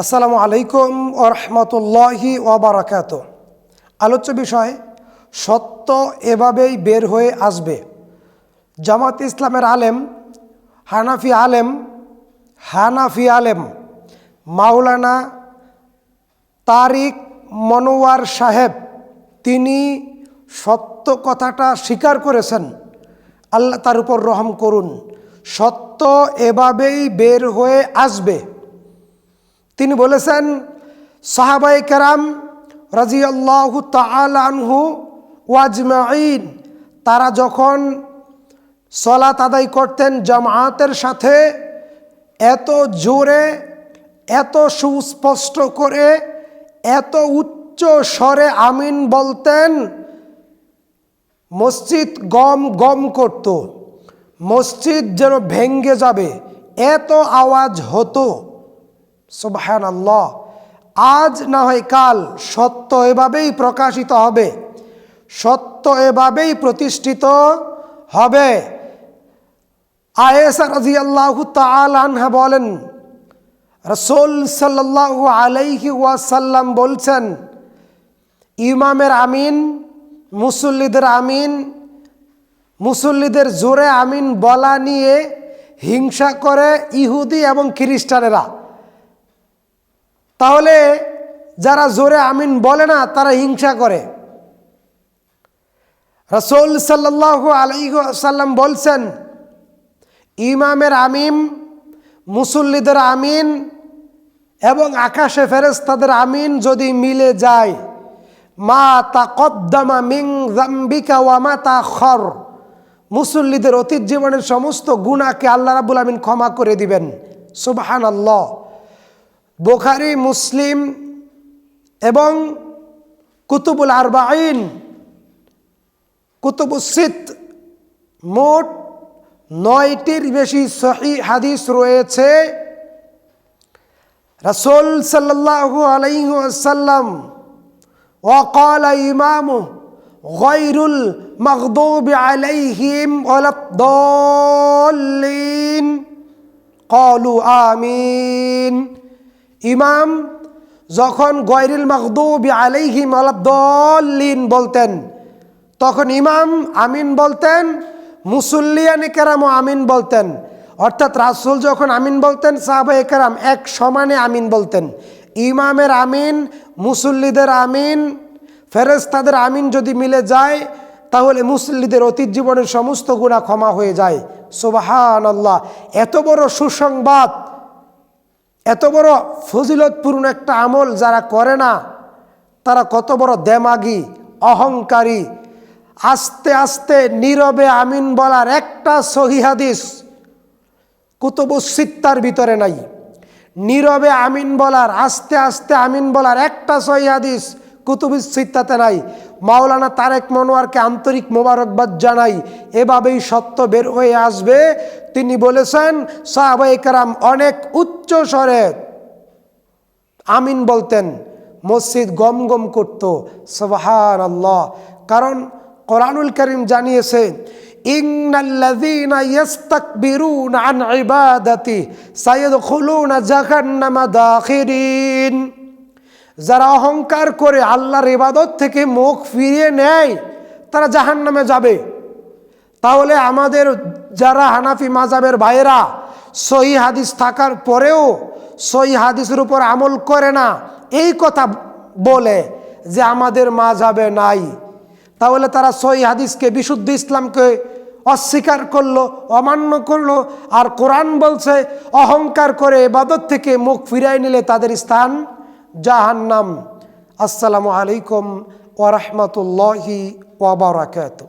আসসালামু আলাইকুম ও রহমতুল্লাহি ওবরাকাত আলোচ্য বিষয়, সত্য এভাবেই বের হয়ে আসবে। জামাত ইসলামের আলেম, হানাফি আলেম হানাফি আলেম, মাওলানা তারিক মনোয়ার সাহেব, তিনি সত্য কথাটা স্বীকার করেছেন। আল্লাহ তার উপর রহম করুন। সত্য এভাবেই বের হয়ে আসবে। তিনি বলেছেন সাহাবাই কেরাম রাজিয়াল্লাহু তালানহু ওয়াজমাইন তারা যখন সলাত আদায় করতেন জামায়াতের সাথে, এত জোরে, এত সুস্পষ্ট করে, এত উচ্চ স্বরে আমিন বলতেন, মসজিদ গম গম করত, মসজিদ যেন ভেঙ্গে যাবে, এত আওয়াজ হতো। সুবহান আল্লাহ আজ না হয় কাল সত্য এভাবেই প্রকাশিত হবে। সত্য এভাবেই প্রতিষ্ঠিত হবে। আয়েসা রাজি আল্লাহ আনহা বলেন, রসোল সাল্লাহ আলাইহি ওয়াসাল্লাম বলছেন, ইমামের আমিন, মুসল্লিদের আমিন, মুসল্লিদের জোরে আমিন বলা নিয়ে হিংসা করে ইহুদি এবং খ্রিস্টানেরা। তাহলে যারা জোরে আমিন বলে না, তারা হিংসা করে। রসৌল সাল্লাহ আলাইসাল্লাম বলছেন, ইমামের আমিম মুসল্লিদের আমিন এবং আকাশে ফেরেস্তাদের আমিন যদি মিলে যায়, মা তা কদ্দামা মিং জাম্বিকা ওয়ামা তা খর মুসল্লিদের অতীত জীবনের সমস্ত গুণাকে আল্লাহ রাবুল আমিন ক্ষমা করে দিবেন। সুবাহান আল্লাহ বোখারি, মুসলিম এবং কুতুবুল আরবাইন কুতুবুসিত মোট নয়টির বেশি সহি হাদিস রয়েছে। রসোল সাল্লাহ আলাইসাল্লাম ওয়াকাল ইমাম গরুল মকদুব আলাইহিম অলদ্দিন কলু আমিন ইমাম যখন গৈরুল মখদুব আলাইহিম আলাদ্দলিন বলতেন, তখন ইমাম আমিন বলতেন, মুসল্লিয়ানি কেরামও আমিন বলতেন। অর্থাৎ রাসুল যখন আমিন বলতেন সাহাবা কেরাম এক সমানে আমিন বলতেন। ইমামের আমিন, মুসল্লিদের আমিন ফেরেস্তাদের আমিন যদি মিলে যায়, তাহলে মুসল্লিদের অতীত জীবনের সমস্ত গুণা ক্ষমা হয়ে যায়। সোবাহান আল্লাহ এত বড় সুসংবাদ। এত বড় ফজিলতপূর্ণ একটা আমল যারা করে না, তারা কত বড় দেমাগি, অহংকারী, আস্তে আস্তে নীরবে আমিন বলার একটা সহিহাদিস কুতুবুসিত্তার ভিতরে নাই। নীরবে আমিন বলার, আস্তে আস্তে আমিন বলার একটা সহিহাদিস কুতুবুসিত্তাতে নাই। মাওলানা তারেক মনোয়ারকে আন্তরিক মোবারকবাদ জানাই। এভাবেই সত্য বের হয়ে আসবে। তিনি বলেছেন সাহাবাই কারাম অনেক উচ্চ স্বরে আমিন বলতেন, মসজিদ গম গম করত সবহান আল্লাহ কারণ কোরআনুল করিম জানিয়েছে ইয়াস্তাকবিরুনা আন ইবাদাতি দাখিরিন। যারা অহংকার করে আল্লাহর ইবাদত থেকে মুখ ফিরিয়ে নেয়, তারা জাহান্নামে যাবে। তাহলে আমাদের যারা হানাফি মাজাবের ভাইয়েরা, সহি হাদিস থাকার পরেও সহি হাদিসের উপর আমল করে না, এই কথা বলে যে আমাদের মাজাবে নাই। তাহলে তারা সহি হাদিসকে, বিশুদ্ধ ইসলামকে অস্বীকার করল, অমান্য করল, আর কোরআন বলছে, অহংকার করে এবাদত থেকে মুখ ফিরাই নিলে তাদের স্থান জাহান্নাম। আসসালামু আলাইকুম ওরহমতুল্লাহি ওবরাকাতু